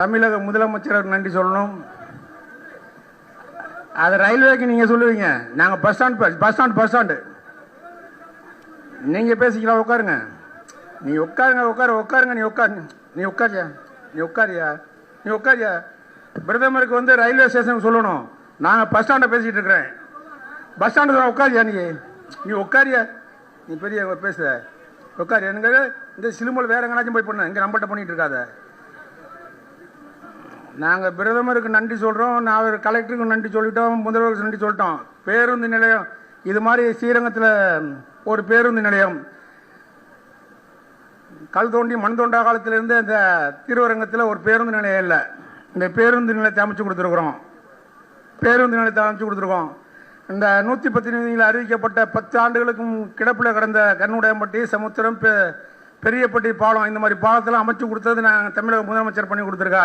தமிழக முதலமைச்சருக்கு நன்றி சொல்லணும். அது ரயில்வேக்கு நீங்க சொல்லுவீங்க. நாங்க bus stand bus stand bus stand நீங்க பேசிக்கலாம் உட்காருங்க. நீ உட்காருங்க உட்காரு உட்காருங்க நீ உட்காரு நீ உட்காரியா? நீ உட்காரியா? நீ உட்காரியா? பிரதமருக்கு வந்து ரயில்வே ஸ்டேஷனுக்கு சொல்லணும். நாங்க பஸ் ஸ்டாண்டை பேசிட்டு இருக்கிறேன். பஸ் ஸ்டாண்டு உட்காரியா நீ? நீ உட்காரியா? நீ பெரிய பேசுற. உட்காரு எனக்கு இந்த சிலுமல் வேற எங்கேனாச்சும் போய் பண்ண இங்க நம்மள்ட்ட பண்ணிட்டு இருக்காத. நாங்கள் பிரதமருக்கு நன்றி சொல்கிறோம் நான் ஒரு கலெக்டருக்கு நன்றி சொல்லிட்டோம் முதல்வருக்கு நன்றி சொல்லிட்டோம். பேருந்து நிலையம் இது மாதிரி ஸ்ரீரங்கத்தில் ஒரு பேருந்து நிலையம். கல் தோண்டி மண் தோண்டா காலத்திலேருந்து இந்த திருவரங்கத்தில் ஒரு பேருந்து நிலையம் இல்லை. இந்த பேருந்து நிலையத்தை அமைச்சு கொடுத்துருக்குறோம். பேருந்து நிலையத்தை அமைச்சு கொடுத்துருக்கோம். இந்த நூற்றி பத்து அறிவிக்கப்பட்ட பத்து ஆண்டுகளுக்கும் கிடப்பில் கிடந்த கண்ணுடையம்பட்டி சமுத்திரம் பெ- பெரியப்பட்டி பாலம் இந்த மாதிரி பாலத்தெல்லாம் அமைச்சு கொடுத்தது நாங்கள் தமிழக முதலமைச்சர் பண்ணி கொடுத்துருக்காரு.